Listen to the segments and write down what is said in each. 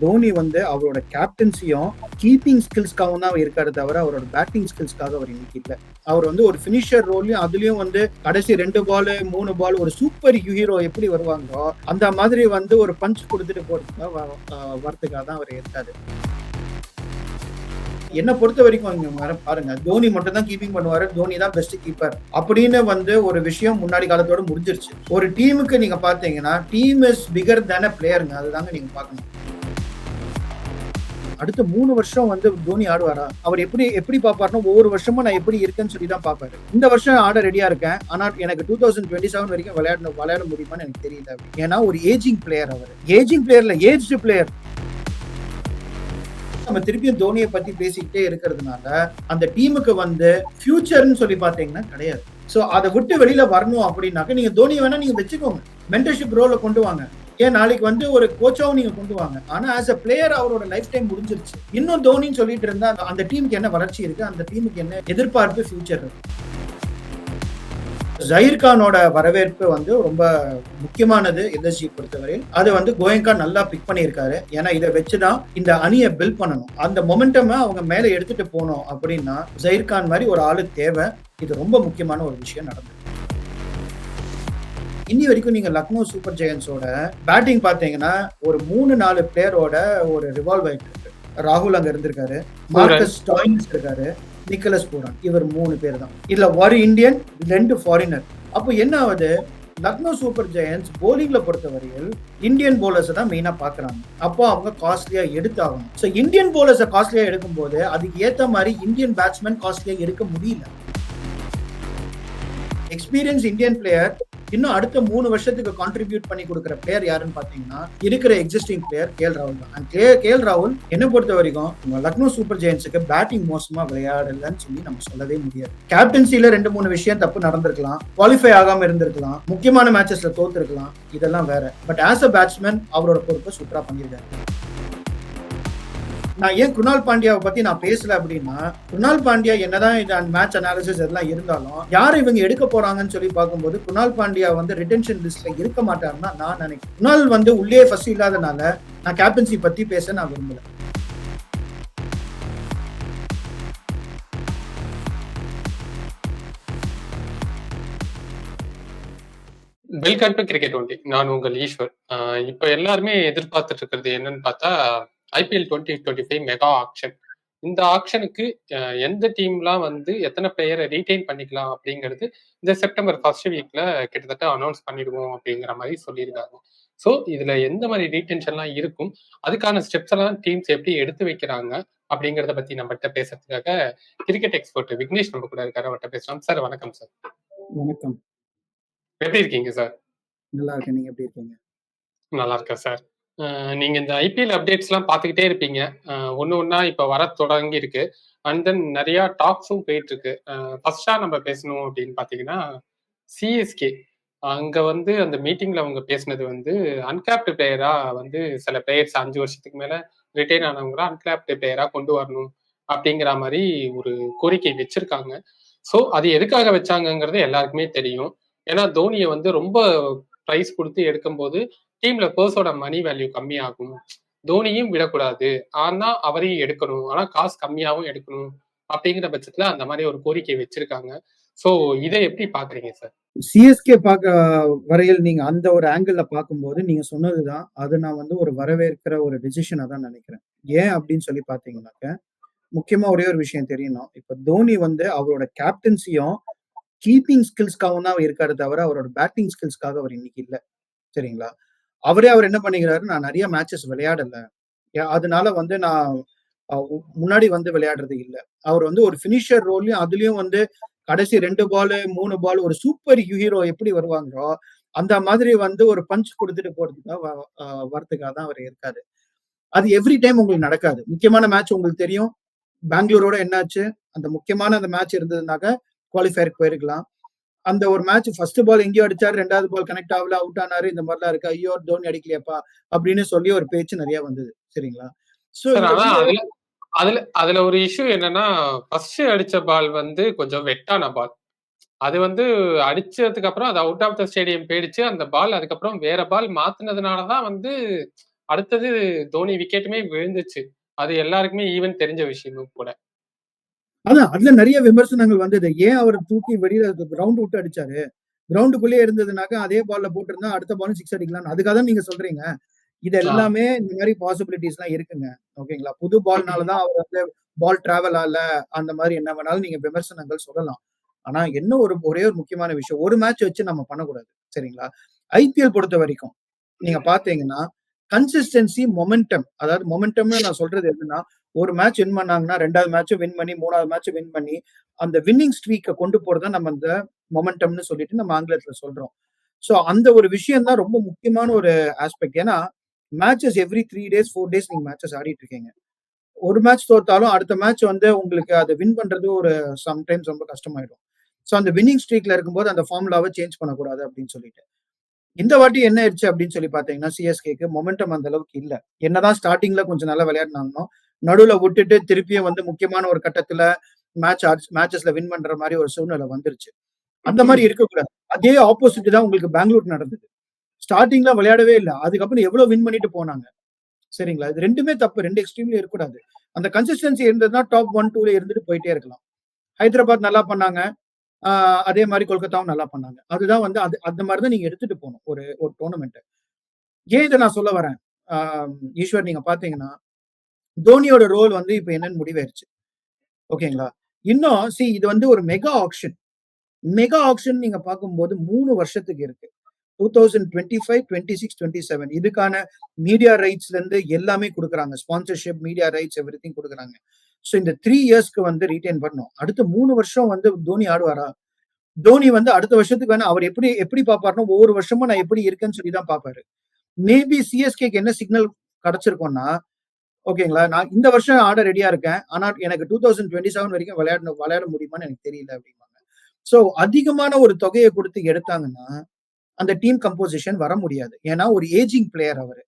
தோனி வந்து அவரோட கேப்டன்சியும் கீப்பிங் ஸ்கில்ஸ்க்காகவும் தான் அவர் இருக்காரு தவிர அவரோட பேட்டிங் ஸ்கில்ஸ்க்காக அவர் இன்னைக்கு இல்லை. அவர் வந்து ஒரு ஃபினிஷர் ரோல்லையும் அதுலயும் வந்து கடைசி ரெண்டு பால் மூணு பால் ஒரு சூப்பர் ஹீரோ எப்படி வருவாங்களோ அந்த மாதிரி வந்து ஒரு பஞ்ச் கொடுத்துட்டு போறதுக்காக வரதுக்காக தான் அவர் இருக்காரு. என்ன பொறுத்த வரைக்கும் இங்க வர பாருங்க தோனி மட்டும் தான் கீப்பிங் பண்ணுவாரு தோனி தான் பெஸ்ட் கீப்பர் அப்படின்னு வந்து ஒரு விஷயம் முன்னாடி காலத்தோட முடிஞ்சிருச்சு. ஒரு டீமுக்கு நீங்க பாத்தீங்கன்னா டீம் இஸ் பிகர் தானே பிளேயருங்க அதுதாங்க நீங்க பாக்கணும் அடுத்த மூணு வருஷம் வந்து தோனி ஆடுவாரா? அவர் எப்படி எப்படி பார்ப்பாருன்னா ஒவ்வொரு வருஷமும் நான் எப்படி இருக்கேன்னு சொல்லி தான் பாப்பாரு இந்த வருஷம் ஆட ரெடியா இருக்கேன். ஆனா எனக்கு டூ தௌசண்ட் டுவெண்ட்டி செவன் வரைக்கும் விளையாட விளையாட முடியுமான்னு எனக்கு தெரியல ஏன்னா ஒரு ஏஜிங் பிளேயர் அவர். ஏஜிங் பிளேயர்ல ஏஜ்டு பிளேயர் நம்ம திருப்பியும் தோனியை பத்தி பேசிக்கிட்டே இருக்கிறதுனால அந்த டீமுக்கு வந்து ஃபியூச்சர்னு சொல்லி பாத்தீங்கன்னா கிடையாது. ஸோ அதை விட்டு வெளியில வரணும் அப்படின்னாக்க நீங்க தோனி வேணா நீங்க வச்சுக்கோங்க. மென்டர்ஷிப் ரோல கொண்டு வாங்க. ஏன் நாளைக்கு வந்து ஒரு கோச்சாவும் நீங்க கொண்டு வாங்க. ஆனா ஆஸ் அ பிளேயர் அவரோட லைஃப் டைம் முடிஞ்சிருச்சு. இன்னும் தோனின்னு சொல்லிட்டு இருந்தா அந்த டீமுக்கு என்ன வளர்ச்சி இருக்கு அந்த டீமுக்கு என்ன எதிர்பார்ப்பு ஃபியூச்சர் இருக்கு? ஜஹீர் கானோட வரவேற்பு வந்து ரொம்ப முக்கியமானது எல்எஸ்ஜி பொறுத்தவரையில். அது வந்து கோயங்கா நல்லா பிக் பண்ணியிருக்காரு. ஏன்னா இதை வச்சுதான் இந்த அணியை பில்ட் பண்ணணும். அந்த மொமெண்டம் அவங்க மேல எடுத்துட்டு போனோம் அப்படின்னா ஜஹீர் கான் மாதிரி ஒரு ஆளு தேவை. இது ரொம்ப முக்கியமான ஒரு விஷயம் நடந்தது. இன்னி வரைக்கும் நீங்க லக்னோ சூப்பர் ஜெயன்ஸோட பேட்டிங் பாத்தீங்கன்னா ஒரு மூணு நாலு பிளேயரோட ஒரு ரிவால்வ் ஆயிட்டு இருக்கு. ராகுல் அங்க இருந்திருக்காரு. மார்க்கஸ் ஸ்டாயின்ஸ் இருக்காரு நிக்கலஸ் பூரான் இவர் மூணு பேர் தான் இதுல ஒரு இந்தியன் ரெண்டு ஃபாரினர் அப்போ என்ன ஆகுது? லக்னோ சூப்பர் ஜெயன்ஸ் போலிங்ல பொறுத்தவரையில் இந்தியன் போலர்ஸ் தான் மெயினா பாக்குறாங்க. அப்போ அவங்க காஸ்ட்லியா எடுத்தாகணும். ஸோ இந்தியன் போலர்ஸை காஸ்ட்லியா எடுக்கும் போது அதுக்கு ஏத்த மாதிரி இந்தியன் பேட்ஸ்மேன் காஸ்ட்லியா எடுக்க முடியல. எக்ஸ்பீரியன்ஸ் இந்தியன் பிளேயர் இன்னும் அடுத்த மூணு வருஷத்துக்கு கான்ட்ரிபியூட் பண்ணி கொடுக்குற பிளேயர் யாருன்னு பாத்தீங்கன்னா இருக்கிற எக்ஸிஸ்டிங் பிளேயர் கேஎல் ராகுல் தான். அண்ட் கே எல் ராகுல் என்ன பொறுத்த வரைக்கும் லக்னோ சூப்பர் ஜெயின்ஸுக்கு பேட்டிங் மோசமா விளையாடலன்னு சொல்லி நம்ம சொல்லவே முடியாது. கேப்டன்சில ரெண்டு மூணு விஷயம் தப்பு நடந்திருக்கலாம். குவாலிஃபை ஆகாம இருந்திருக்கலாம். முக்கியமான மேட்சஸ்ல தோத்துருக்கலாம். இதெல்லாம் வேற. பட் ஆஸ் அ பேட்ஸ்மேன் அவரோட பொறுப்பை சூப்பரா பண்ணியிருக்காரு. நான் ஏன் குணால் பாண்டியாவை பத்தி நான் பேசல அப்படின்னா குணால் பாண்டியா என்னதான் இந்த மேட்ச் அனாலிசிஸ் எல்லாம் இருந்தாலும் யார் இவங்க எடுக்க போறாங்கன்னு சொல்லி பார்க்கும்போது குணால் பாண்டியா வந்து ரிட்டென்ஷன் லிஸ்ட்ல இருக்க மாட்டாருன்னா நான் நினைக்கிறேன். குணால் வந்து உள்ளே ஃபர்ஸ்ட் இல்லாதனால நான் கேப்டன்சி பத்தி பேச நான் விரும்பல. வெல்கம் டு கிரிக்கெட் ஒன்லி நான் உங்கள் ஈஸ்வர். இப்போ எல்லாருமே எதிர்பார்த்துட்டு இருக்கிறது என்னன்னு பார்த்தா IPL twenty twenty five mega auction இந்த ஆக்ஷனுக்கு எந்த டீம்லாம் வந்து எத்தனை பிளேயரை ரீடைன் பண்ணிக்கலாம் அப்படிங்கிறது இந்த செப்டம்பர் ஃபர்ஸ்ட் வீக்ல கிட்டத்தட்ட அனௌன்ஸ் பண்ணிடுவோம் அப்படிங்கிற மாதிரி சொல்லியிருக்காங்க. ஸோ இதுல எந்த மாதிரி ரீடென்ஷன்லாம் இருக்கும் அதுக்கான ஸ்டெப்ஸ் எல்லாம் டீம்ஸ் எப்படி எடுத்து வைக்கிறாங்க அப்படிங்கிறத பத்தி நம்மகிட்ட பேசுறதுக்காக கிரிக்கெட் எக்ஸ்பர்ட் விக்னேஷ் நம்ம கூட இருக்காரு. அவர்கிட்ட பேசலாம். சார் வணக்கம் சார் வணக்கம். எப்படி இருக்கீங்க சார் நல்லா இருக்கேன். நீங்க எப்படி இருக்கீங்க? நல்லா இருக்கேன் சார் நீங்க இந்த ஐபிஎல் அப்டேட்ஸ் எல்லாம் பார்த்துக்கிட்டே இருப்பீங்க. ஒன்று ஒன்றா இப்போ வர தொடங்கி இருக்கு அண்ட் தென் நிறைய டாக்ஸும் போயிட்டு இருக்கு ஃபர்ஸ்டா நம்ம பேசணும் அப்படின்னு பார்த்தீங்கன்னா சிஎஸ்கே அங்க வந்து அந்த மீட்டிங்ல அவங்க பேசினது வந்து அன்கேப்டு பிளேயரா வந்து சில பிளேயர்ஸ் அஞ்சு வருஷத்துக்கு மேல ரிட்டைன் ஆனவங்கள அன்கேப்டு பிளேயரா கொண்டு வரணும் அப்படிங்கிற மாதிரி ஒரு கோரிக்கை வச்சிருக்காங்க. ஸோ அது எதுக்காக வச்சாங்கங்கிறது எல்லாருக்குமே தெரியும். ஏன்னா தோனியை வந்து ரொம்ப ப்ரைஸ் கொடுத்து எடுக்கும்போது டீம்ல பர்ஸோட மணி வேல்யூ கம்மியாகும். தோனியும் விடக்கூடாது. ஆனா அவரையும் எடுக்கணும். ஆனா காசு கம்மியாகவும் எடுக்கணும் அப்படிங்கிற பட்சத்துல அந்த மாதிரி ஒரு கோரிக்கை வச்சிருக்காங்க. சோ இதை எப்படி பாக்குறீங்க சார் சிஎஸ்கே பார்க்க வரையில் நீங்க அந்த ஒரு ஆங்கிள் பார்க்கும்போது நீங்க சொன்னதுதான். அது நான் வந்து ஒரு வரவேற்கிற ஒரு டிசிஷனா தான் நினைக்கிறேன். ஏன் அப்படின்னு சொல்லி பாத்தீங்கன்னாக்க முக்கியமா ஒரே ஒரு விஷயம் தெரியணும். இப்ப தோனி வந்து அவரோட கேப்டன்சியும் கீப்பிங் ஸ்கில்ஸ்க்காகவும் தான் இருக்காரு தவிர அவரோட பேட்டிங் ஸ்கில்ஸ்க்காக அவர் இன்னைக்கு இல்லை. சரிங்களா? அவரே அவர் என்ன பண்ணிக்கிறாரு? நான் நிறைய மேட்சஸ் விளையாடல. அதனால வந்து நான் முன்னாடி வந்து விளையாடுறது இல்லை. அவர் வந்து ஒரு ஃபினிஷர் ரோல்லையும் அதுலயும் வந்து கடைசி ரெண்டு பால் மூணு பால் ஒரு சூப்பர் ஹீரோ எப்படி வருவாங்களோ அந்த மாதிரி வந்து ஒரு பஞ்ச் கொடுத்துட்டு போறதுக்காக வரதுக்காக தான் அவர் இருக்காரு. அது எவ்ரி டைம் உங்களுக்கு நடக்காது. முக்கியமான மேட்ச் உங்களுக்கு தெரியும். பெங்களூரோட என்னாச்சு? அந்த முக்கியமான அந்த மேட்ச் இருந்ததுனாக்க குவாலிஃபயருக்கு போயிருக்கலாம். அந்த ஒரு மேட்ச் ஃபர்ஸ்ட் பால் எங்கேயோ அடிச்சாரு ரெண்டாவது பால் கனெக்ட் ஆகல அவுட் ஆனாரு இந்த மாதிரிலாம் இருக்கு. ஐயோ தோனி அடிக்கலையாப்பா அப்படின்னு சொல்லி ஒரு பேச்சு நிறைய வந்தது. சரிங்களா? சோ அதுல அதுல ஒரு இஷ்யூ என்னன்னா ஃபர்ஸ்ட் அடிச்ச பால் வந்து கொஞ்சம் வெட்டான பால் அது வந்து அடிச்சதுக்கு அப்புறம் அது அவுட் ஆஃப் த ஸ்டேடியம் போயிடுச்சு. அந்த பால் அதுக்கப்புறம் வேற பால் மாத்தினதுனாலதான் வந்து அடுத்தது தோனி விக்கெட்டுமே விழுந்துச்சு. அது எல்லாருக்குமே ஈவன் தெரிஞ்ச விஷயமும் கூட. அதான் அதுல நெறைய விமர்சனங்கள் வந்தது. ஏன் அவர தூக்கி வெளியில கிரவுண்ட் விட்டு அடிச்சாரு? கிரவுண்டுக்குள்ளேயே இருந்ததுனாக்க அதே பால்ல போட்டிருந்தா அடுத்த பாலும் 6 அடிக்கலாம்னு. அதுக்காக தான் நீங்க சொல்றீங்க. இது. எல்லாமே இந்த மாரி பாசிபிலிட்டீஸ்லாம் இருக்குங்க. ஓகேங்களா? புது பால்னால தான் அவர் வந்து பால் டிராவல் ஆகல. அந்த மாரி என்ன வேணாலும் நீங்க விமர்சனங்கள் சொல்லலாம். ஆனா என்ன ஒரு ஒரே ஒரு முக்கியமான விஷயம். ஒரு மேட்ச் வச்சு நம்ம பண்ணக்கூடாது. சரிங்களா? ஐபிஎல் பொறுத்தவரைக்கும் நீங்க பார்த்தீங்கன்னா, கன்சிஸ்டன்சி, மொமெண்டம் அதாவது மொமெண்டம்னு நான் சொல்றது எதுன்னா, ஒரு மேட்ச் வின் பண்ணாங்கன்னா ரெண்டாவது மேட்சும் வின் பண்ணி மூணாவது மேட்சும் வின் பண்ணி, அந்த வின்னிங் ஸ்ட்ரீக்கை கொண்டு போறதா நம்ம அந்த மொமெண்டம்னு சொல்லிட்டு நம்ம ஆங்கிலத்துல சொல்றோம். சோ அந்த ஒரு விஷயம் தான் ரொம்ப முக்கியமான ஒரு ஆஸ்பெக்ட். ஏன்னா, matches every three days, four days நீங்க மேட்சஸ் ஆடிட்டு இருக்கீங்க. ஒரு மேட்ச் தோத்தாலும் அடுத்த மேட்ச் வந்து உங்களுக்கு அதை வின் பண்றது ஒரு சம்டைம்ஸ் ரொம்ப கஷ்டமாயிடும். சோ அந்த வின்னிங் ஸ்ட்ரீக்ல இருக்கும்போது அந்த ஃபார்முலாவை சேஞ்ச் பண்ணக்கூடாது அப்படின்னு சொல்லிட்டு. இந்த வாட்டி என்ன ஆயிடுச்சு அப்படின்னு சொல்லி பாத்தீங்கன்னா சிஎஸ்கேக்கு மொமெண்டம் அந்த அளவுக்கு இல்லை என்னதான் ஸ்டார்டிங்ல கொஞ்சம் நல்லா விளையாடுனாங்களோ, நடுவுல விட்டுட்டு திருப்பியும் வந்து முக்கியமான ஒரு கட்டத்துல மேட்ச் மேட்சஸ்ல வின் பண்ற மாரி ஒரு சூழ்நிலை வந்துருச்சு. அந்த மாரி இருக்கக்கூடாது. அதே ஆப்போசிட் தான் உங்களுக்கு பெங்களூர் நடந்தது. ஸ்டார்ட்டிங்ல விளையாடவே இல்ல. அதுக்கப்புறம் எவ்வளவு வின் பண்ணிட்டு போனாங்க. சரிங்களா? இது 2மே தப்பு. 2 எக்ஸ்ட்ரீம்லயும் இருக்கக்கூடாது. அந்த கன்சிஸ்டன்சி இருந்ததுன்னா டாப் 1, 2ல இருந்துட்டு போயிட்டே இருக்கலாம். ஹைதராபாத் நல்லா பண்ணாங்க. அதே மாரி கொல்கத்தாவும் நல்லா பண்ணாங்க. அதுதான் வந்து அது அந்த மாரி தான் நீங்க எடுத்துட்டு போணும். ஒரு ஒரு டோர்னமெண்ட்ட. ஏன் இத நான் சொல்ல வரேன்? ஈஸ்வர் நீங்க பார்த்தீங்கன்னா, தோனியோட ரோல் வந்து இப்ப என்னன்னு முடிவாயிருச்சு. ஓகேங்களா? இன்னும் சி இது வந்து ஒரு மெகா ஆக்ஷன். மெகா ஆக்ஷன் நீங்க பார்க்கும்போது மூணு வருஷத்துக்கு இருக்கு. 2025, 26, 27 இதுக்கான மீடியா ரைட்ஸ்ல இருந்து எல்லாமே கொடுக்குறாங்க ஸ்பான்சர்ஷிப், மீடியா ரைட்ஸ் எவ்ரிதிங் கொடுக்குறாங்க சோ இந்த த்ரீ இயர்ஸ்க்கு வந்து ரீட்டைன் பண்ணும் அடுத்த மூணு வருஷம் வந்து தோனி ஆடுவாரா? தோனி வந்து அடுத்த வருஷத்துக்கு வேணா அவர் எப்படி எப்படி பார்ப்பார்ன்னா, ஒவ்வொரு வருஷமும் நான் எப்படி இருக்கேன்னு சொல்லி தான் பார்ப்பாரு. மேபி சிஎஸ்கேக்கு என்ன சிக்னல் கிடைச்சிருக்கும்னா, ஓகேங்களா? நான் இந்த வருஷம் ஆட ரெடியா இருக்கேன். ஆனா எனக்கு 2027 வரைக்கும் விளையாடணும் விளையாட முடியுமான்னு எனக்கு தெரியல அப்படிம்பாங்க. ஸோ அதிகமான ஒரு தொகையை கொடுத்து எடுத்தாங்கன்னா, அந்த டீம் கம்போசிஷன் வர முடியாது. ஏன்னா ஒரு ஏஜிங் பிளேயர் அவரு.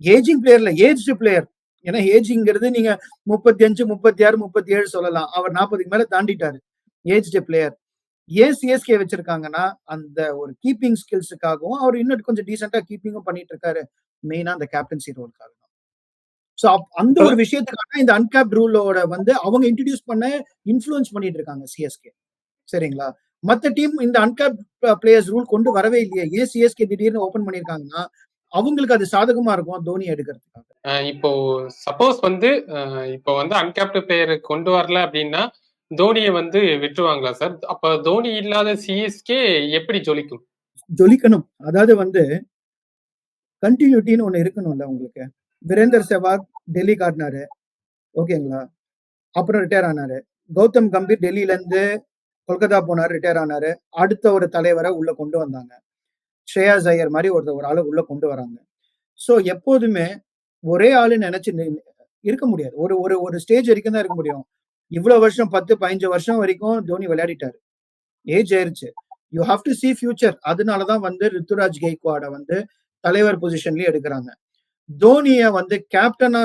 ஏஜிங் பிளேயர்ல ஏஜ்டு பிளேயர். ஏன்னா ஏஜிங்கிறது நீங்க 35, 36, 37 சொல்லலாம். அவர் 40க்கு மேல தாண்டிட்டாரு. Aged player. ஏன் சிஎஸ்கே வச்சிருக்காங்கன்னா, அந்த ஒரு கீப்பிங் ஸ்கில்ஸுக்காகவும் அவர் இன்னும் கொஞ்சம் டீசெண்டா கீப்பிங்கும் பண்ணிட்டு இருக்காரு. மெயினா அந்த கேப்டன்சி ரோலுக்காக அப் அந்த ஒரு விஷயத்துக்காக இந்த அன்கேப்ட் ரூலோட வந்து அவங்க இன்ட்ரோடியூஸ் பண்ண இன்ஃப்ளூயன்ஸ் பண்ணிட்டு இருக்காங்க சிஎஸ்கே. சரிங்களா? மத்த டீம் இந்த அன்கேப்ட் பிளேயர்ஸ் ரூல் கொண்டு வரவே இல்லையே. ஏன் சிஎஸ்கே திடீர்னு ஓப்பன் பண்ணியிருக்காங்கன்னா, அவங்களுக்கு அது சாதகமா இருக்கும் தோனி எடுக்கிறதுக்காக. இப்போ சப்போஸ் வந்து இப்போ வந்து அன்கேப்ட் பிளேயர் கொண்டு வரல அப்படின்னா, தோனிய வந்து விட்டுருவாங்களா சார்? அப்ப தோனி இல்லாத சிஎஸ்கே எப்படி ஜொலிக்கும்? ஜொலிக்கணும். அதாவது வந்து கன்டினியூட்டின்னு ஒண்ணு இருக்கணும்ல உங்களுக்கு. வீரேந்தர் செவாக் டெல்லிக்கு காட்டினாரு ஓகேங்களா? அப்புறம் ரிட்டையர் ஆனாரு. கௌதம் கம்பீர் டெல்லியிலேருந்து கொல்கத்தா போனார் ரிட்டையர் ஆனாரு. அடுத்த ஒரு தலைவரை உள்ள கொண்டு வந்தாங்க. ஸ்ரேயா ஜயர் மாதிரி ஒருத்தர் ஒரு ஆளை உள்ள கொண்டு வராங்க. ஸோ எப்போதுமே ஒரே ஆளு நினைச்சு இருக்க முடியாது. ஒரு ஒரு ஒரு ஸ்டேஜ் வரைக்கும் தான் இருக்க முடியும். இவ்வளோ வருஷம் 10, 15 வருஷம் வரைக்கும் தோனி விளையாடிட்டாரு. ஏஜ் ஆயிருச்சு. You have to see future. அதனால தான் வந்து ரித்துராஜ் கெய்க்வாட வந்து தலைவர் பொசிஷன்லயே எடுக்கிறாங்க தோனிய வந்து கேப்டனா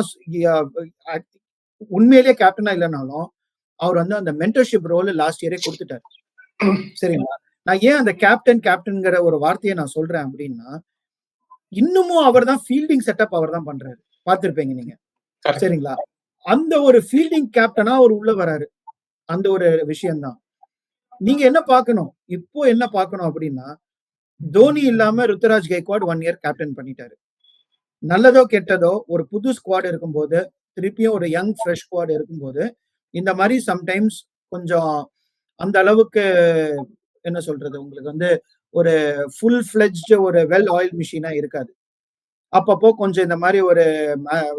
உண்மையிலேயே கேப்டனா இல்லனாலும், அவர் வந்து அந்த மென்டர்ஷிப் ரோல் லாஸ்ட் இயரே குடுத்துட்டாரு. சரிங்களா? நான் ஏன் அந்த கேப்டன் கேப்டன்ங்கிற ஒரு வார்த்தைய நான் சொல்றேன் அப்படின்னா, இன்னமும் அவர் தான் ஃபீல்டிங் செட்டப் அவர் தான் பண்றாரு. பார்த்திருப்பீங்க நீங்க. சரிங்களா? அந்த ஒரு ஃபீல்டிங் கேப்டனா அவர் உள்ள வராரு. அந்த ஒரு விஷயம் தான். நீங்க என்ன பார்க்கணும்? இப்போ என்ன பார்க்கணும் அப்படின்னா, தோனி இல்லாம ருத்துராஜ் கெய்க்வாட் 1 இயர் கேப்டன் பண்ணிட்டாரு. நல்லதோ, கெட்டதோ ஒரு புது ஸ்குவாட் இருக்கும்போது, திருப்பியும் ஒரு யங் ஃப்ரெஷ் ஸ்குவாட் இருக்கும்போது, இந்த மாரி சம்டைம்ஸ் கொஞ்சம் அந்த அளவுக்கு என்ன சொல்றது? உங்களுக்கு வந்து ஒரு ஃபுல் ஃப்ளெட்ஜ்டு ஒரு வெல் ஆயில்ட் மெஷினா இருக்காது. அப்பப்போ கொஞ்சம் இந்த மாரி ஒரு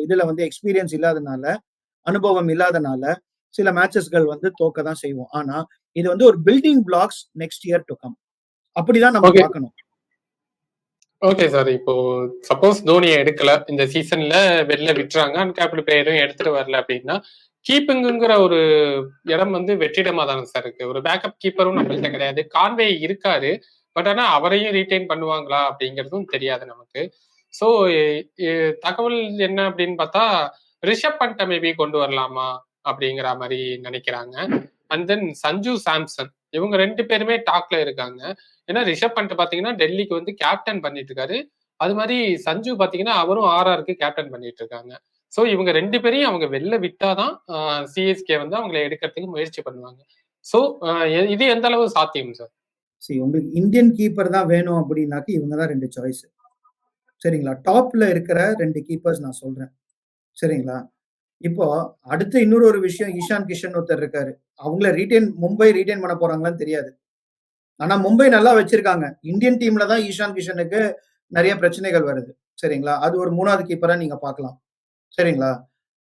இதுல வந்து எக்ஸ்பீரியன்ஸ் இல்லாதனால, அனுபவம் இல்லாதனால, சில மேட்சஸ்கள் வந்து தோக்க தான் செய்வோம். ஆனா, இது வந்து ஒரு building blocks next year to come. அப்படிதான் நம்ம. பார்க்கணும். Okay sir. இப்போ சப்போஸ் தோனியை எடுக்கல. இந்த சீசன்ல வெளில விட்டுறாங்க. அன்கேப்ட் பிளேயரும் எடுத்துட்டு வரல அப்படின்னா, கீப்பிங்குங்கிற ஒரு இடம் வந்து வெற்றிடமா தானே சார் இருக்கு. ஒரு பேக்கப் கீப்பரும் நம்மள்ட்ட கிடையாது. கான்வே இருக்காரு. பட் ஆனா அவரையும் ரீட்டைன் பண்ணுவாங்களா அப்படிங்கிறதும் தெரியாது நமக்கு. ஸோ தகவல் என்ன அப்படின்னு பார்த்தா, ரிஷப் பண்ட்ட மேபி கொண்டு வரலாமா? அப்படிங்கிற மாதிரி நினைக்கிறாங்க அண்ட் தென் சஞ்சு சாம்சன். இவங்க ரெண்டு பேருமே டாக்ல இருக்காங்க. ஏன்னா ரிஷப் பண்ட் பார்த்தீங்கன்னா, டெல்லிக்கு வந்து கேப்டன் பண்ணிட்டு இருக்காரு. அது மாதிரி சஞ்சு பாத்தீங்கன்னா அவரும் ஆர்ஆருக்கு கேப்டன் பண்ணிட்டு இருக்காங்க சோ இவங்க ரெண்டு பேரையும் அவங்க வெளில விட்டாதான் சிஎஸ்கே வந்து அவங்களை எடுக்கிறதுக்கு முயற்சி பண்ணுவாங்க. சோ இது எந்த அளவு சாத்தியம் சார் சரி உங்களுக்கு இந்தியன் கீப்பர் தான் வேணும் அப்படின்னாக்க இவங்க தான் ரெண்டு சாய்ஸ் சரிங்களா? டாப்ல இருக்கிற ரெண்டு கீப்பர்ஸ் நான் சொல்றேன். சரிங்களா? இப்போ அடுத்து இன்னொரு ஒரு விஷயம் ஈஷான் கிஷன் ஒருத்தர் இருக்காரு. அவங்கள ரீட்டைன் மும்பை ரீட்டைன் பண்ண போறாங்களான்னு தெரியாது. ஆனா மும்பை நல்லா வச்சிருக்காங்க. இந்தியன் டீம்ல தான் ஈஷான் கிஷனுக்கு நிறைய பிரச்சனைகள் வருது. சரிங்களா? அது ஒரு மூணாவது கீப்பரா நீங்க பார்க்கலாம். சரிங்களா?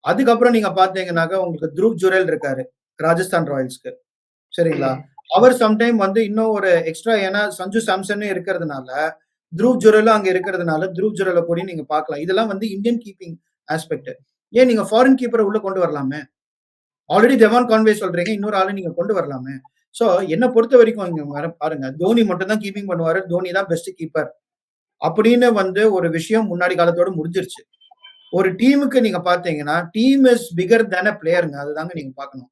அதுக்கப்புறம் நீங்க பாத்தீங்கன்னாக்க உங்களுக்கு த்ருவ் ஜுரேல் இருக்காரு ராஜஸ்தான் ராயல்ஸ்க்கு. சரிங்களா? அவர் சம்டைம் வந்து இன்னும் ஒரு எக்ஸ்ட்ரா ஏன்னா சஞ்சு சாம்சன் இருக்கிறதுனால த்ருவ் ஜுரலும் அங்க இருக்கிறதுனால த்ருவ் ஜுரலை கூட நீங்க பார்க்கலாம். இதெல்லாம் வந்து இந்தியன் கீப்பிங் ஆஸ்பெக்ட் ஏன் நீங்க ஃபாரின் கீப்பரை உள்ள கொண்டு வரலாமே? ஆல்ரெடி ஜவான் கான்வே சொல்றீங்க இன்னொரு ஆளு நீங்க கொண்டு வரலாமே? சோ என்னை பொறுத்த வரைக்கும் இங்க வர பாருங்க தோனி மட்டும் தான் கீப்பிங் பண்ணுவாரு தோனி தான் பெஸ்ட் கீப்பர் அப்படின்னு வந்து ஒரு விஷயம் முன்னாடி காலத்தோட முடிஞ்சிருச்சு. ஒரு டீமுக்கு நீங்க பாத்தீங்கன்னா டீம் இஸ் பிகர் தான பிளேயருங்க அதுதாங்க நீங்க பாக்கணும்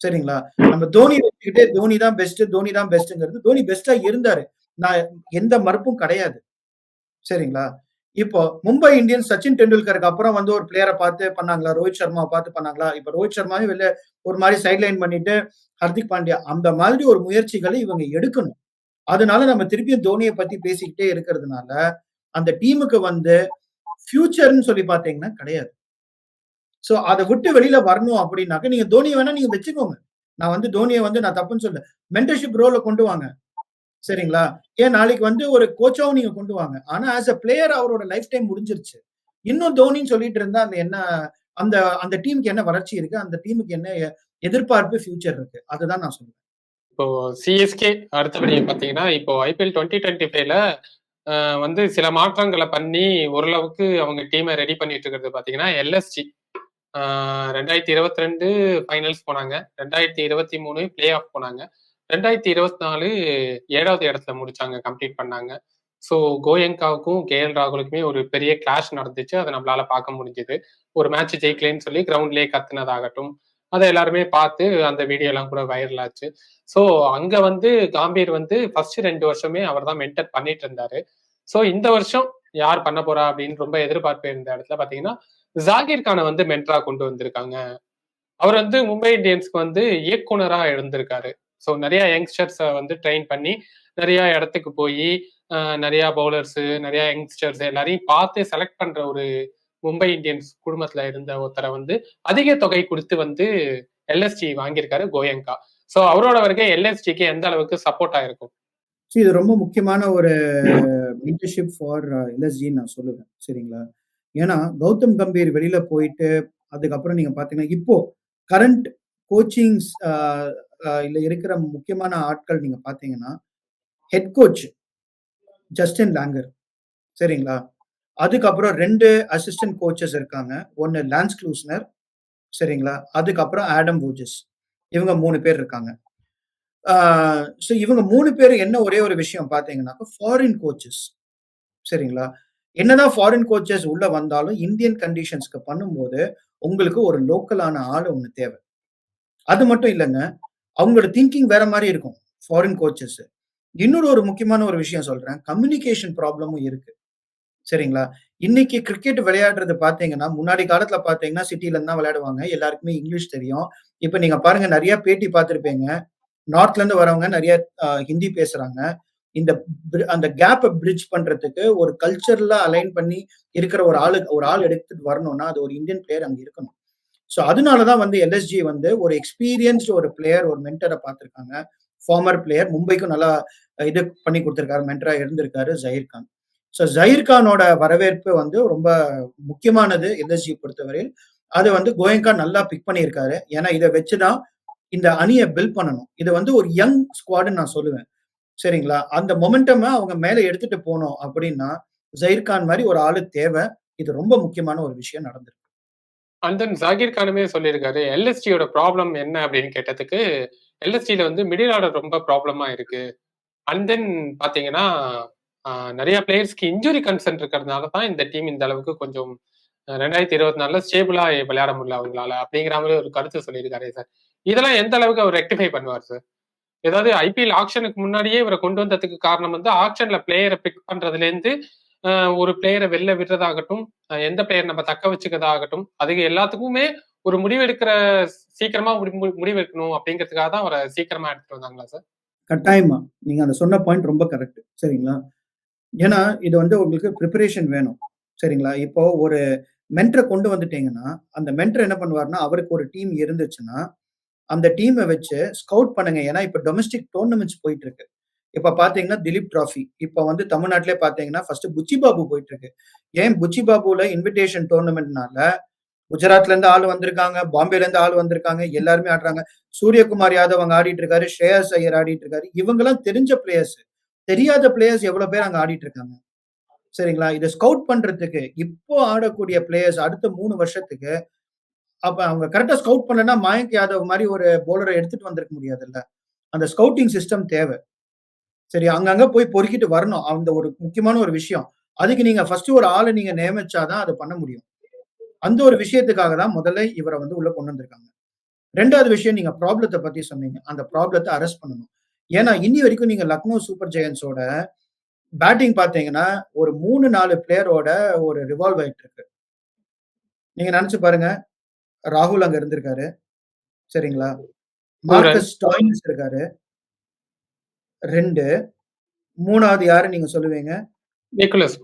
சரிங்களா? நம்ம தோனி வச்சுக்கிட்டே தோனி தான் பெஸ்ட் தோனி தான் பெஸ்ட்ங்கிறது தோனி பெஸ்டா இருந்தாரு. நான் எந்த மறுப்பும் கிடையாது. சரிங்களா? இப்போ மும்பை இந்தியன்ஸ் சச்சின் டெண்டுல்கருக்கு அப்புறம் வந்து ஒரு பிளேயரை பார்த்து பண்ணாங்களா? ரோஹித் சர்மா பார்த்து பண்ணாங்களா? இப்ப ரோஹித் சர்மாவே வெளில ஒரு மாதிரி சைட்லைன் பண்ணிட்டு ஹர்திக் பாண்டியா அந்த மாதிரி ஒரு முயற்சிகளை இவங்க எடுக்கணும். அதனால நம்ம திருப்பியும் தோனியை பத்தி பேசிக்கிட்டே இருக்கிறதுனால அந்த டீமுக்கு வந்து ஃபியூச்சர்னு சொல்லி பார்த்தீங்கன்னா கிடையாது. ஸோ அதை விட்டு வெளியில வரணும் அப்படின்னாக்க நீங்க தோனியை வேணா நீங்க வச்சுக்கோங்க. நான் வந்து தோனியை வந்து நான் தப்புன்னு சொல்ல மென்டர்ஷிப் ரோல கொண்டு வாங்க. சரிங்களா? ஏன் நாளைக்கு வந்து ஒரு கோச்சாவும் நீங்க கொண்டு வாங்க. ஆனா ஆஸ் அ பிளேயர் அவரோட லைஃப் டைம் முடிஞ்சிருச்சு. இன்னும் தோனின்னு சொல்லிட்டு இருந்தா அந்த என்ன அந்த அந்த டீமுக்கு என்ன வளர்ச்சி இருக்கு? அந்த டீமுக்கு என்ன எதிர்பார்ப்பு ஃபியூச்சர் இருக்கு? அதுதான் நான் சொல்லுவேன் இப்போ சிஎஸ்கே அடுத்தபடி பாத்தீங்கன்னா இப்போ ஐபிஎல் டுவெண்ட்டி டுவெண்ட்டி ஃபைவ்ல வந்து சில மாற்றங்களை பண்ணி ஓரளவுக்கு அவங்க டீமை ரெடி பண்ணிட்டு இருக்கிறது பாத்தீங்கன்னா எல்எஸ்ஜி ரெண்டாயிரத்தி இருபத்தி ரெண்டு ஃபைனல்ஸ் போனாங்க. ரெண்டாயிரத்தி இருபத்தி மூணு பிளே ஆஃப் போனாங்க. ரெண்டாயிரத்தி இருபத்தி நாலு ஏழாவது இடத்துல முடிச்சாங்க கம்ப்ளீட் பண்ணாங்க. ஸோ கோயங்காவுக்கும் கே எல் ராகுலுக்குமே ஒரு பெரிய கிளாஷ் நடந்துச்சு. அதை நம்மளால பார்க்க முடிஞ்சது. ஒரு மேட்ச் ஜெயிக்கலன்னு சொல்லி கிரவுண்ட்லேயே கத்துனதாகட்டும். அதை எல்லாருமே பார்த்து அந்த வீடியோ எல்லாம் கூட வைரல் ஆச்சு. ஸோ அங்க வந்து காம்பீர் வந்து ஃபர்ஸ்ட் ரெண்டு வருஷமே அவர் தான் மென்டர் பண்ணிட்டு இருந்தாரு. ஸோ இந்த வருஷம் யார் பண்ண போறா அப்படின்னு ரொம்ப எதிர்பார்ப்பு இருந்த இடத்துல பாத்தீங்கன்னா ஜாகிர் கானை வந்து மென்டரா கொண்டு வந்திருக்காங்க. அவர் வந்து மும்பை இந்தியன்ஸ்க்கு வந்து இயக்குனரா இருந்திருக்காரு. ஸோ நிறைய யங்ஸ்டர்ஸை வந்து ட்ரெயின் பண்ணி நிறைய இடத்துக்கு போய் நிறைய பவுலர்ஸ் நிறைய யங்ஸ்டர்ஸ் எல்லாரையும் பார்த்து செலக்ட் பண்ற ஒரு மும்பை இந்தியன்ஸ் குடும்பத்துல இருந்த ஒருத்தரை வந்து அதிக தொகை கொடுத்து வந்து எல்எஸ்டி வாங்கியிருக்காரு கோயங்கா. ஸோ அவரோட வரைக்கும் எல்எஸ்டிக்கு எந்த அளவுக்கு சப்போர்ட் ஆயிருக்கும்? இது ரொம்ப முக்கியமான ஒரு மென்டர்ஷிப் ஃபார் எல்எஸ்ஜின்னு நான் சொல்லுவேன். சரிங்களா? ஏன்னா கௌதம் கம்பீர் வெளியில போயிட்டு அதுக்கப்புறம் நீங்க பாத்தீங்கன்னா இப்போ கரண்ட் கோச்சிங்ஸ் இல்ல இருக்கிற முக்கியமான ஆட்கள் நீங்க பாத்தீங்கன்னா ஹெட் கோச் ஜஸ்டின் லாங்கர் சரிங்களா? அதுக்கப்புறம் ரெண்டு அசிஸ்டன்ட் கோச்சஸ் இருக்காங்க. ஒன்னு லான்ஸ் க்ளூஸ்னர் சரிங்களா? அதுக்கப்புறம் ஆடம் பூஜஸ் இவங்க மூணு பேர் இருக்காங்க. ஸோ இவங்க மூணு பேர் என்ன ஒரே ஒரு விஷயம் பார்த்தீங்கன்னாக்கா ஃபாரின் கோச்சஸ் சரிங்களா? என்னதான் ஃபாரின் கோச்சஸ் உள்ள வந்தாலும் இந்தியன் கண்டிஷன்ஸ்க்கு பண்ணும்போது உங்களுக்கு ஒரு லோக்கலான ஆள் ஒன்று தேவை. அது மட்டும் இல்லைங்க அவங்களோட திங்கிங் வேற மாதிரி இருக்கும். ஃபாரின் கோச்சஸ் இன்னொரு ஒரு முக்கியமான ஒரு விஷயம் சொல்றேன். கம்யூனிகேஷன் ப்ராப்ளமும் இருக்கு. சரிங்களா? இன்னைக்கு கிரிக்கெட் விளையாடுறது பாத்தீங்கன்னா முன்னாடி காலத்துல பாத்தீங்கன்னா சிட்டில இருந்தா விளையாடுவாங்க. எல்லாருக்குமே இங்கிலீஷ் தெரியும். இப்ப நீங்க பாருங்க நிறைய பேட்டி பார்த்துருப்பீங்க. நார்த்ல இருந்து வரவங்க நிறைய ஹிந்தி பேசுறாங்க. இந்த அந்த கேப்பை பிரிட்ஜ் பண்றதுக்கு ஒரு கல்ச்சர்ல அலைன் பண்ணி இருக்கிற ஒரு ஆளு ஒரு ஆள் எடுத்துட்டு வரணும்னா அது ஒரு இந்தியன் பிளேயர் அங்க இருக்கணும். ஸோ அதனால தான் வந்து எல்எஸ்ஜி வந்து ஒரு எக்ஸ்பீரியன்ஸ்டு ஒரு பிளேயர் ஒரு மென்டரை பார்த்துருக்காங்க ஃபார்மர் பிளேயர் மும்பைக்கும் நல்லா இது பண்ணி கொடுத்துருக்காரு மென்டராக இருந்திருக்காரு ஜஹீர் கான் ஸோ ஜஹீர் கானோட வரவேற்பு வந்து ரொம்ப முக்கியமானது எல்எஸ்ஜி பொறுத்தவரையில். அது வந்து கோயங்கா நல்லா பிக் பண்ணியிருக்காரு. ஏன்னா இதை வச்சு தான் இந்த அணியை பில்ட் பண்ணணும். இது வந்து ஒரு யங் ஸ்குவாடுன்னு நான் சொல்லுவேன். சரிங்களா? அந்த மொமெண்டமை அவங்க மேலே எடுத்துட்டு போனோம் அப்படின்னா ஜஹீர் கான் மாதிரி ஒரு ஆளு தேவை. இது ரொம்ப முக்கியமான ஒரு விஷயம் நடந்திருக்கு. அண்ட் தென் ஜாகிர் கானுமே சொல்லியிருக்காரு எல்எஸ்டியோட ப்ராப்ளம் என்ன அப்படின்னு கேட்டதுக்கு எல்எஸ்டியில வந்து மிடில் ஆர்டர் ரொம்ப ப்ராப்ளமா இருக்கு. அண்ட் தென் பாத்தீங்கன்னா நிறைய பிளேயர்ஸ்க்கு இன்ஜுரி கன்சர்ன் இருக்கிறதுனால தான் இந்த டீம் இந்த அளவுக்கு கொஞ்சம் ரெண்டாயிரத்தி இருபத்தி நாலுல ஸ்டேபிளா விளையாட முடியல அவங்களால அப்படிங்கிற மாதிரி ஒரு கருத்து சொல்லியிருக்காரு சார். இதெல்லாம் எந்த அளவுக்கு அவர் ரெக்டிஃபை பண்ணுவார் சார்? ஏதாவது ஐபிஎல் ஆக்ஷனுக்கு முன்னாடியே இவரை கொண்டு வந்ததுக்கு காரணம் வந்து ஆக்ஷன்ல பிளேயரை பிக் பண்றதுல இருந்து ஒரு பிளேயரை வெளில விடுறதாகட்டும், எந்த பிளேயர் நம்ம தக்க வச்சுக்கிறதாகட்டும், அதுக்கு எல்லாத்துக்குமே ஒரு முடிவு எடுக்கிற சீக்கிரமா முடி மு முடிவு எடுக்கணும் அப்படிங்கிறதுக்காக தான் அவரை சீக்கிரமா எடுத்துட்டு வந்தாங்களா சார்? கட்டாயமா. நீங்க அந்த சொன்ன பாயிண்ட் ரொம்ப கரெக்ட். சரிங்களா? ஏன்னா, இது வந்து உங்களுக்கு ப்ரிப்பரேஷன் வேணும். சரிங்களா? இப்போ ஒரு மென்ட்ரை கொண்டு வந்துட்டீங்கன்னா, அந்த மென்டர் என்ன பண்ணுவாருன்னா, அவருக்கு ஒரு டீம் இருந்துச்சுன்னா, அந்த டீமை வச்சு ஸ்கவுட் பண்ணுங்க. ஏன்னா, இப்போ டொமஸ்டிக் டோர்னமெண்ட்ஸ் போயிட்டு இருக்கு. இப்ப பார்த்தீங்கன்னா, திலீப் டிராஃபி. இப்ப வந்து தமிழ்நாட்டிலே பார்த்தீங்கன்னா, ஃபர்ஸ்ட் புச்சி பாபு போயிட்டு இருக்கு. ஏன் புச்சி பாபுல இன்விடேஷன் டோர்னமெண்ட்னால குஜராத்ல இருந்து ஆள் வந்திருக்காங்க, பாம்பேல இருந்து ஆள் வந்திருக்காங்க. எல்லாருமே ஆடுறாங்க. சூரியகுமார் யாதவ் அங்க ஆடிட்டு இருக்காரு. ஸ்ரேயாஸ் ஐயர் ஆடிட்டு இருக்காரு. இவங்கலாம் தெரிஞ்ச பிளேயர்ஸ். தெரியாத பிளேயர்ஸ் எவ்வளோ பேர் அங்க ஆடிட்டு இருக்காங்க. சரிங்களா? இதை ஸ்கவுட் பண்றதுக்கு இப்போ ஆடக்கூடிய பிளேயர்ஸ் அடுத்த மூணு வருஷத்துக்கு அப்ப அவங்க கரெக்டா ஸ்கவுட் பண்ணலன்னா, மயங்க் யாதவ் மாதிரி ஒரு போலரை எடுத்துட்டு வந்திருக்க முடியாதுல்ல. அந்த ஸ்கவுட்டிங் சிஸ்டம் தேவை சரி அங்கங்க போய் பொறுக்கிட்டு வரணும். அந்த ஒரு முக்கியமான ஒரு விஷயம். அதுக்கு நீங்க ஃபர்ஸ்ட் ஒரு ஆள நீங்க நியமிச்சா தான் அத பண்ண முடியும். அந்த ஒரு விஷயத்துக்காக தான் முதல்ல இவர வந்து உள்ள கொண்டு வந்திருக்காங்க. 2வது விஷயம் நீங்க ப்ராப்ளத்த பத்தி சொன்னீங்க. அந்த ப்ராப்ளத்த அரெஸ்ட் பண்ணணும். ஏன்னா, இன்னி வரைக்கும் நீங்க லக்னோ சூப்பர் ஜெயண்ட்ஸோட பேட்டிங் பார்த்தீங்கன்னா, ஒரு 3, 4 பிளேயரோட ஒரு ரிவால்வ் ஆயிட்டு இருக்கு. நீங்க நெனச்சு பாருங்க. ராகுல் அங்க இருந்திருக்காரு. சரிங்களா? பூரன். மார்கஸ் ஸ்டாயினிஸ் இருக்காரு. 2 3வது யாரு நீங்க சொல்லுவீங்க? நிக்கோலஸ்.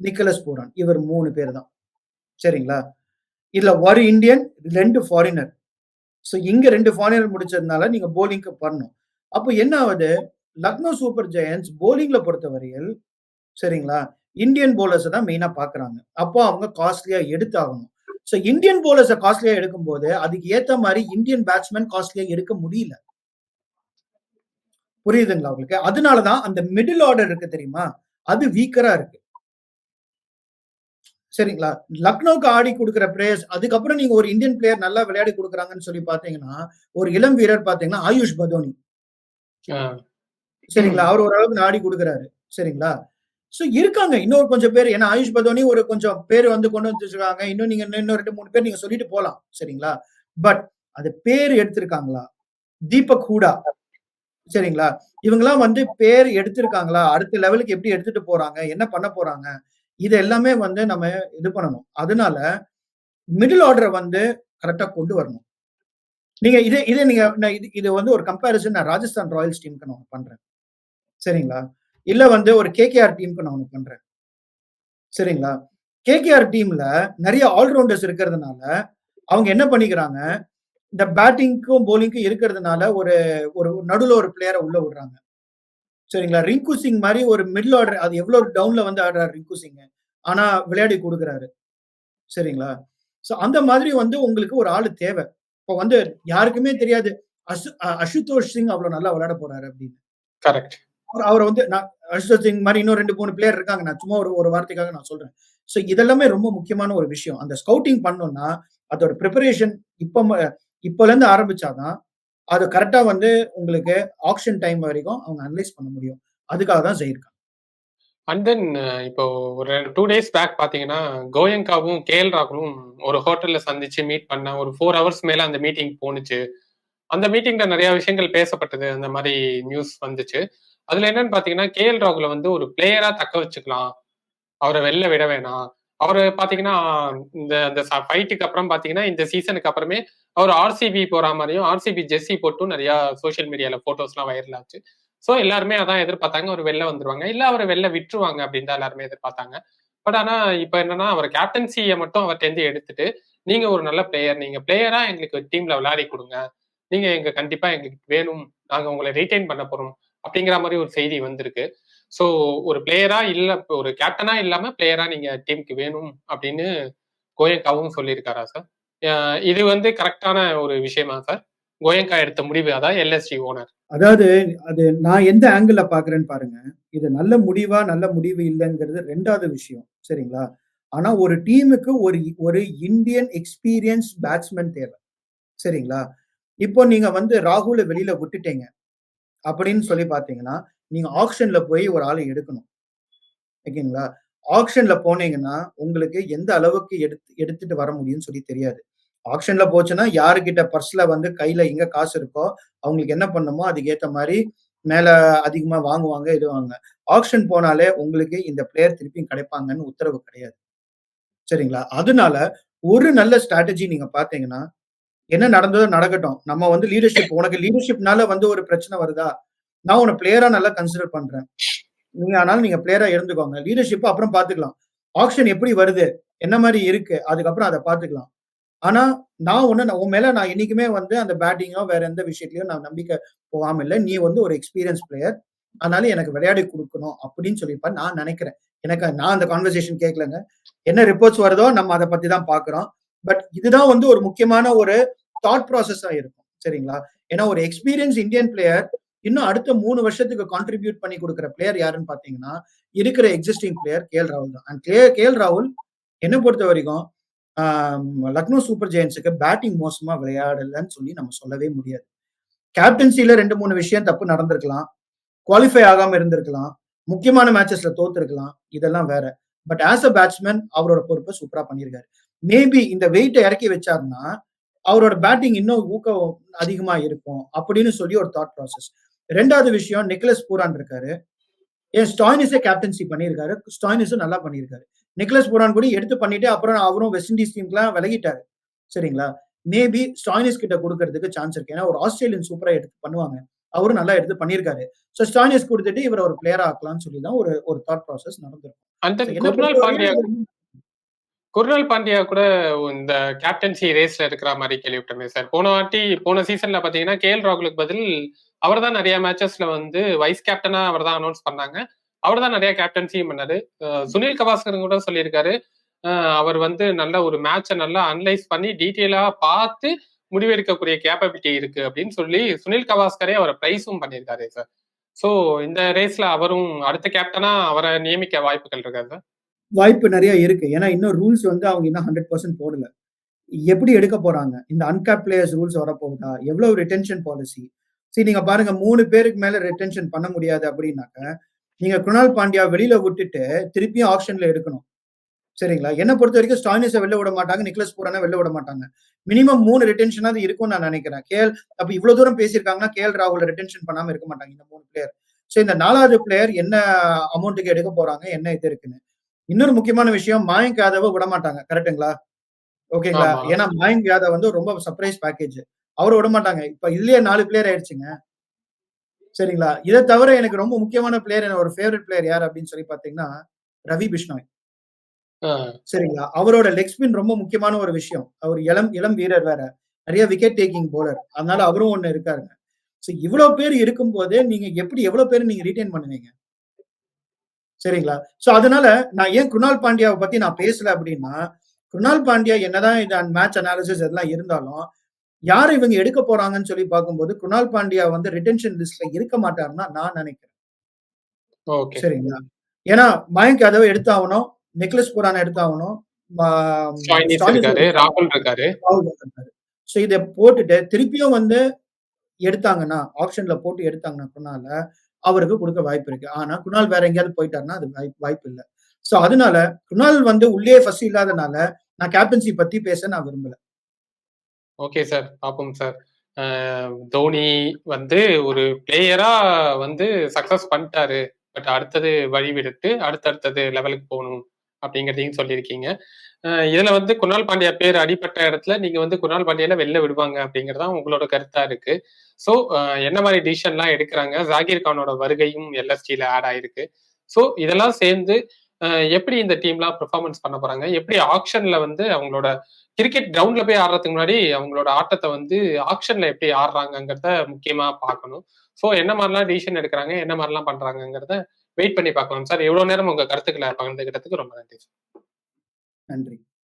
Nicholas Pooran. இவர் 3 பேர் தான். சரிங்களா? இதுல ஒரு இந்தியன், 2 ஃபாரினர். சோ இங்க 2 ஃபாரினர் முடிச்சதுனால நீங்க பவுலிங்க்கு பண்ணணும். அப்ப என்ன ஆவுது? லக்னோ சூப்பர் ஜெயண்ட்ஸ் பவுலிங்ல பொறுத்தவரையில் சரிங்களா? இந்தியன் பவுலர்ஸ தான் மெயினா பார்க்குறாங்க. அப்போ அவங்க காஸ்ட்லியா எடுத்தாகணும். சோ இந்தியன் பவுலர்ஸ காஸ்ட்லியா எடுக்கும்போது, அதுக்கு ஏத்த மாரி இந்தியன் பேட்ஸ்மேன் காஸ்ட்லியா எடுக்க முடியல. புரியுதுங்களா உங்களுக்கு? அதனால தான் அந்த மிடில் ஆர்டர் இருக்கு தெரியுமா? அது வீக்கரா இருக்கு. சரிங்களா? லக்னோக்கு ஆடி குடுக்குற பிளேயர்ஸ் அதுக்கப்புறம் நீங்க ஒரு இந்தியன் பிளேயர் நல்லா விளையாடி குடுக்குறாங்கன்னு சொல்லி பார்த்தீங்கன்னா, ஒரு இளம் வீரர் பார்த்தீங்கன்னா, ஆயுஷ் பதோனி. சரிங்களா? அவர் ஓரளவுக்கு ஆடி குடுக்குறாரு. சரிங்களா? சோ இருக்காங்க. இன்னொரு கொஞ்சம் பேர் ஏன்னா ஆயுஷ் பதோனி ஒரு கொஞ்சம் பேர் வந்து கொண்டு வந்து. இன்னும் நீங்க இன்னும் 2, 3 பேர் நீங்க சொல்லிட்டு போலாம். சரிங்களா? பட் அது பேர் எடுத்திருக்காங்களா? தீபக் ஹூடா. சரிங்களா? இவங்கலாம் வந்து பேர் எடுத்திருக்காங்களா? அடுத்த லெவலுக்கு எப்படி எடுத்துட்டு போறாங்க? என்ன பண்ண போறாங்க? இது எல்லாமே வந்து நம்ம இது பண்ணணும். அதனால மிடில் ஆர்டரை வந்து கரெக்டா கொண்டு வரணும். நீங்க இதே இதே நீங்க நான் இது இது வந்து ஒரு கம்பேரிசன் நான் ராஜஸ்தான் ராயல்ஸ் டீமுக்கு நான் பண்றேன். சரிங்களா? இல்ல வந்து ஒரு கேகேஆர் டீம்க்கு நான் ஒன்று பண்றேன். சரிங்களா? கேகேஆர் டீம்ல நிறைய ஆல்ரவுண்டர்ஸ் இருக்கிறதுனால, அவங்க என்ன பண்ணிக்கிறாங்க, இந்த பேட்டிங்க்கும், பவுலிங்க்கும் இருக்கிறதுனால ஒரு ஒரு நடுவுல ஒரு பிளேயர உள்ள விடுறாங்க. சரிங்களா? ரிங்கு சிங் மாரி ஒரு மிடில் ஆர்டர் அது எவ்வளோ டவுன்ல வந்து ஆடுறாரு ரிங்கு சிங். ஆனா விளையாடி குடுக்குறாரு. சரிங்களா? சோ அந்த மாதிரி வந்து உங்களுக்கு ஒரு ஆளு தேவ. இப்ப வந்து யாருக்குமே தெரியாது. அசு அசுதோஷ் சிங் அவ்வளோ நல்லா விளையாட போறாரு அப்படின்னு. கரெக்ட். அவர அவர வந்து நான் அசுதோஷ் சிங் மாரி இன்னும் 2, 3 பிளேயர் இருக்காங்க. நான் சும்மா ஒரு ஒரு வார்த்தைக்காக நான் சொல்றேன். சோ இதெல்லாமே ரொம்ப முக்கியமான ஒரு விஷயம். அந்த ஸ்கவுட்டிங் பண்ணணும்னா, அதோட பிரிப்பரேஷன் இப்ப இப்போலேருந்து ஆரம்பிச்சா தான், அது கரெக்டாக வந்து உங்களுக்கு ஆக்ஷன் டைம் வரைக்கும் அவங்க அனலைஸ் பண்ண முடியும். அதுக்காக தான் செய்யிருக்காங்க. அண்ட் தென் இப்போ ஒரு டூ டேஸ் பேக் பார்த்தீங்கன்னா, கோயங்காவும், கே.எல். ராகுலும் ஒரு ஹோட்டல்ல சந்திச்சு மீட் பண்ண ஒரு ஃபோர் ஹவர்ஸ் மேல அந்த மீட்டிங் போணுச்சு. அந்த மீட்டிங்ல நிறைய விஷயங்கள் பேசப்பட்டது. அந்த மாதிரி நியூஸ் வந்துச்சு. அதுல என்னன்னு பாத்தீங்கன்னா கே எல் ராகுல வந்து ஒரு பிளேயரா தக்க வச்சுக்கலாம். அவரை வெளில விட வேணாம். அவரு பாத்தீங்கன்னா இந்த அந்த ஃபைட்டுக்கு அப்புறம் பாத்தீங்கன்னா இந்த சீசனுக்கு அப்புறமே அவர் ஆர்சிபி போற மாதிரியும் ஆர்சிபி ஜெஸ்ஸி போட்டும் நிறைய சோசியல் மீடியால ஃபோட்டோஸ்லாம் வைரல் ஆச்சு. சோ எல்லாருமே அதான் எதிர்பார்த்தாங்க. அவர் வெளில வந்துருவாங்க. இல்ல அவரை வெளில விட்டுருவாங்க அப்படின்னு தான் எல்லாருமே எதிர்பார்த்தாங்க. பட் ஆனா இப்ப என்னன்னா, அவர் கேப்டன்சியை மட்டும் அவர்கிட்ட எடுத்துட்டு, நீங்க ஒரு நல்ல பிளேயர். நீங்க பிளேயரா எங்களுக்கு டீம்ல விளையாடி கொடுங்க நீங்க எங்க கண்டிப்பா எங்களுக்கு வேணும். நாங்க உங்களை ரீட்டைன் பண்ண போறோம். அப்படிங்கிற மாதிரி ஒரு செய்தி வந்திருக்கு. சோ ஒரு பிளேயரா இல்ல ஒரு கேப்டனா இல்லாம பிளேயரா நீங்க டீமுக்கு வேணும் அப்படின்னு கோயங்காவும் சொல்லியிருக்காரா சார்? இது வந்து கரெக்டான ஒரு விஷயமா சார்? கோயங்கா எடுத்த முடிவு அதான் எல்எஸ்டி ஓனர். அதாவது அது நான் எந்த ஆங்கிள் பார்க்குறேன்னு பாருங்க. இது நல்ல முடிவா, நல்ல முடிவு இல்லைங்கிறது ரெண்டாவது விஷயம். சரிங்களா? ஆனா ஒரு டீமுக்கு ஒரு ஒரு இந்தியன் எக்ஸ்பீரியன்ஸ் பேட்ஸ்மேன் தேவை சரிங்களா? இப்போ நீங்க வந்து ராகுல வெளியில விட்டுட்டீங்க. அப்படின்னு சொல்லி பார்த்தீங்கன்னா, நீங்க ஆக்ஷன்ல போய் ஒரு ஆளை எடுக்கணும். ஓகேங்களா? ஆக்ஷன்ல போனீங்கன்னா, உங்களுக்கு எந்த அளவுக்கு எடுத்து எடுத்துட்டு வர முடியும்னு சொல்லி தெரியாது. ஆக்ஷன்ல போச்சுன்னா, யாருக்கிட்ட பர்ஸ்ல வந்து கையில எங்க காசு இருக்கோ, அவங்களுக்கு என்ன பண்ணணுமோ அதுக்கு ஏத்த மேல அதிகமா வாங்குவாங்க, இதுவாங்க ஆக்ஷன் போனாலே உங்களுக்கு இந்த பிளேயர் திருப்பியும் கிடைப்பாங்கன்னு உத்தரவு கிடையாது. சரிங்களா? அதனால ஒரு நல்ல ஸ்ட்ராட்டஜி நீங்க பார்த்தீங்கன்னா, என்ன நடந்ததோ நடக்கட்டும். நம்ம வந்து லீடர்ஷிப் உனக்கு லீடர்ஷிப்னால வந்து ஒரு பிரச்சனை வருதா? நான் உன்ன பிளேயரா நல்லா கன்சிடர் பண்றேன். நீங்க ஆனாலும் நீங்க பிளேயரா இருந்துக்கோங்க. லீடர்ஷிப் அப்புறம் பார்த்துக்கலாம். ஆக்ஷன் எப்படி வருது? என்ன மாதிரி இருக்கு? அதுக்கப்புறம் அதை பார்த்துக்கலாம். ஆனா, நான் ஒண்ணு நான் உன் மேல நான் என்னைக்குமே வந்து அந்த பேட்டிங்கோ, வேற எந்த விஷயத்திலயும் நான் நம்பிக்கை போகாம இல்லை நீ வந்து ஒரு எக்ஸ்பீரியன்ஸ் பிளேயர். அதனால எனக்கு விளையாடி கொடுக்கணும் அப்படின்னு சொல்லிப்பா நான் நினைக்கிறேன் எனக்கு நான் அந்த கான்வர்சேஷன் கேட்கலங்க. என்ன ரிப்போர்ட்ஸ் வருதோ நம்ம அதை பத்தி தான் பார்க்குறோம். பட் இதுதான் வந்து ஒரு முக்கியமான ஒரு தாட் ப்ராசஸா இருக்கும். சரிங்களா? ஏன்னா ஒரு எக்ஸ்பீரியன்ஸ் இந்தியன் பிளேயர் இன்னும் அடுத்த மூணு வருஷத்துக்கு கான்ட்ரிபியூட் பண்ணி கொடுக்குற பிளேயர் யாருன்னு பார்த்தீங்கன்னா, இருக்கிற எக்ஸிஸ்டிங் பிளேயர் கே.எல். ராகுல் தான். அண்ட் கே எல் ராகுல் என்ன பொறுத்த வரைக்கும் லக்னோ சூப்பர் ஜெயின்ஸுக்கு பேட்டிங் மோசமா விளையாடலன்னு சொல்லி நம்ம சொல்லவே முடியாது. கேப்டன்சியில ரெண்டு மூணு விஷயம் தப்பு நடந்திருக்கலாம். குவாலிஃபை ஆகாம இருந்திருக்கலாம். முக்கியமான மேட்சஸ்ல தோத்துருக்கலாம். இதெல்லாம் வேற. பட் ஆஸ் அ பேட்ஸ்மேன் அவரோட பொறுப்பை சூப்பரா பண்ணியிருக்காரு. மேபி இந்த வெயிட்ட இறக்கி வச்சாருன்னா, அவரோட பேட்டிங் இன்னும் ஊக்கம் அதிகமா இருக்கும். அப்படின்னு சொல்லி ஒரு தாட் ப்ராசஸ். ரெண்டாவது விஷயம் நிக்கோலஸ் பூரான் இருக்காரு. ஏன் ஸ்டாயினிஸே கேப்டன்சி பண்ணியிருக்காரு. ஸ்டாயினிஸும் நல்லா பண்ணியிருக்காரு. நிக்கோலஸ் பூரான் கூட எடுத்து பண்ணிட்டு அப்புறம் அவரும் வெஸ்ட் இண்டீஸ் டீம்க்குலாம் விலகிட்டாரு. சரிங்களா? மேபி ஸ்டாய்னிஸ் கிட்ட குடுக்கறதுக்கு சான்ஸ் இருக்கு. ஏன்னா ஒரு ஆஸ்திரேலியன் சூப்பரா எடுத்து பண்ணுவாங்க. அவரும் நல்லா எடுத்து பண்ணியிருக்காரு. சோ ஸ்டாய்னிஸ் குடுத்துட்டு இவர ஒரு பிளேயரா ஆக்கலாம்னு சொல்லி தான் ஒரு ஒரு தாட் ப்ராசஸ் நடந்திருக்கும். குர்னால் பாண்டியா கூட இந்த கேப்டன்சி ரேஸ்ல இருக்கிற மாரி கேள்விப்பட்டோமே சார். போன வாட்டி போன சீசன்ல பார்த்தீங்கன்னா, கே.எல். ராகுலுக்கு பதில் அவர் தான் நெறைய மேட்சஸ்ல வந்து வைஸ் கேப்டனா அவர் தான் அனௌன்ஸ் பண்ணாங்க. அவர் தான் நெறைய கேப்டன்சியும் பண்ணாரு. சுனில் கவாஸ்கர் கூட சொல்லியிருக்காரு. அவர் வந்து நல்ல ஒரு மேட்சை நல்லா அனலைஸ் பண்ணி டீட்டெயிலா பார்த்து முடிவெடுக்கக்கூடிய கேப்பபிலிட்டி இருக்கு அப்படின்னு சொல்லி சுனில் கவாஸ்கரே அவரை பிரைஸும் பண்ணியிருக்காரு சார். ஸோ இந்த ரேஸ்ல அவரும் அடுத்த கேப்டனா அவரை நியமிக்க வாய்ப்புகள் இருக்காரு சார்? வாய்ப்பு நிறைய இருக்கு. ஏன்னா இன்னும் ரூல்ஸ் வந்து அவங்க இன்னும் 100% போடல. எப்படி எடுக்க போறாங்க? இந்த அன்கேப் பிளேயர்ஸ் ரூல்ஸ் வரப்போகுதா? எவ்வளவு ரிட்டென்ஷன் பாலிசி? சரி நீங்க பாருங்க மூணு பேருக்கு மேல ரிட்டென்ஷன் பண்ண முடியாது அப்படின்னாக்க, நீங்க குணால் பாண்டியா வெளியில விட்டுட்டு திருப்பியும் ஆக்ஷன்ல எடுக்கணும். சரிங்களா? என்ன பொறுத்தவரைக்கும் ஸ்டாய்னிஸ வெளில விட மாட்டாங்க. நிக்கோலஸ் பூரான வெளில விட மாட்டாங்க. மினிமம் 3 ரிட்டென்ஷனாவது இருக்கும்னு நான் நெனைக்கிறேன். கே.எல். அப்ப இவ்ளோ தூரம் பேசியிருக்காங்கன்னா, கே.எல். ராகுல ரிட்டென்ஷன் பண்ணாம இருக்க மாட்டாங்க இந்த 3 பிளேயர். சோ இந்த 4வது பிளேயர் என்ன அமௌண்ட்க்கு எடுக்க போறாங்க? என்ன இது இருக்குன்னு. இன்னொரு முக்கியமான விஷயம் மாயங்க் யாதவ விடமாட்டாங்க. கரெக்ட்டுங்களா? ஓகேங்களா? ஆமா. ஏன்னா மாயங்க் யாதவ் வந்து ரொம்ப சர்ப்ரைஸ் பேக்கேஜ். அவர விடமாட்டாங்க. இப்ப இதுலயே 4 பிளேயர் ஆயிடுச்சுங்க. சரிங்களா? இத தவிர எனக்கு ரொம்ப முக்கியமான பிளேயர் என்னோட ஒரு ஃபேவரைட் பிளேயர் யார் அப்படின்னு சொல்லி பார்த்தீங்கன்னா, ரவி பிஷ்னாய். ஆ. சரிங்களா? அவரோட லெக் ஸ்பின் ரொம்ப முக்கியமான ஒரு விஷயம். அவர் இளம் இளம் வீரர் வேற. நெறைய விக்கெட் டேக்கிங் பவுலர். அதனால அவரும் ஒண்ணு இருக்காருங்க. சோ இவ்ளோ பேர் இருக்கும்போது நீங்க எப்படி எவ்வளோ பேர நீங்க ரிட்டெயின் பண்ணுவீங்க? சரிங்களா? சோ அதனால நான் ஏன் குணால் பாண்டியாவ பத்தி நான் பேசல அப்படின்னா, குணால் பாண்டியா என்னதான் இது மேட்ச் அனாலிசிஸ் இதெல்லாம் இருந்தாலும், யார இவங்க எடுக்க போறாங்கன்னு சொல்லி பார்க்கும்போது, குணால் பாண்டியா வந்து ரிட்டென்ஷன் லிஸ்ட்ல இருக்க மாட்டாருன்னு நான் நெனைக்கிறேன். சரிங்களா? ஏன்னா மயங்க் யாதவ எடுத்தாகணும். நிக்கோலஸ் பூரான எடுத்தாகணும். மா ஸ்டாய்னிஸ் ஸ்டாய்னிஸ இருக்காரு. எடுத்தாகணும். ராகுல் இருக்காரு. ராகுல் இருக்காரு. சோ இத போட்டுட்டு திருப்பியும் வந்து எடுத்தாங்கன்னா, ஆக்ஷன்ல போட்டு எடுத்தாங்கன்னா குணால, அவருக்கு குடுக்க வாய்ப்பு இருக்கு. ஆனா குணால் வேற எங்கேயாவது போயிட்டாருன்னா, அது வாய்ப் வாய்ப்பு இல்ல. சோ அதனால குணால் வந்து உள்ளயே ஃபர்ஸ்ட் இல்லாதனால, நான் கேப்டன்சி பத்தி பேச நான் விரும்பல. Okay sir. பார்ப்போம் சார். தோனி வந்து ஒரு பிளேயரா வந்து சக்சஸ் பண்ணிட்டாரு. பட் அடுத்தது வழிவிடுத்து அடுத்தடுத்தது லெவலுக்கு போகணும் அப்படிங்கிறதையும் சொல்லியிருக்கீங்க. இதுல வந்து குணால் பாண்டியா பேர் அடிப்பட்ட இடத்துல நீங்க வந்து குணால் பாண்டியால வெளில விடுவாங்க அப்படிங்கிறது தான் உங்களோட கருத்தா இருக்கு. ஸோ என்ன மாதிரி டிசிஷன்லாம் எடுக்கிறாங்க ஜாகிர் கானோட வருகையும் எல்எஸ்டியில ஆட் ஆயிருக்கு. ஸோ இதெல்லாம் சேர்ந்து எப்படி இந்த டீம்லாம் பெர்ஃபார்மன்ஸ் பண்ண போறாங்க? எப்படி ஆக்ஷன்ல வந்து அவங்களோட கிரிக்கெட் கிரவுண்ட்ல போய் ஆடுறதுக்கு முன்னாடி அவங்களோட ஆட்டத்தை வந்து ஆக்ஷன்ல எப்படி ஆடுறாங்கங்கிறத முக்கியமா பார்க்கணும். ஸோ என்ன மாதிரிலாம் டிசிஷன் எடுக்கிறாங்க என்ன மாதிரிலாம் பண்றாங்கிறத வெயிட் பண்ணி பார்க்கலாம் சார். இவ்வளோ நேரம் உங்க கருத்துக்களை பகிர்ந்துகிட்டதுக்கு ரொம்ப நன்றி சார். நன்றி.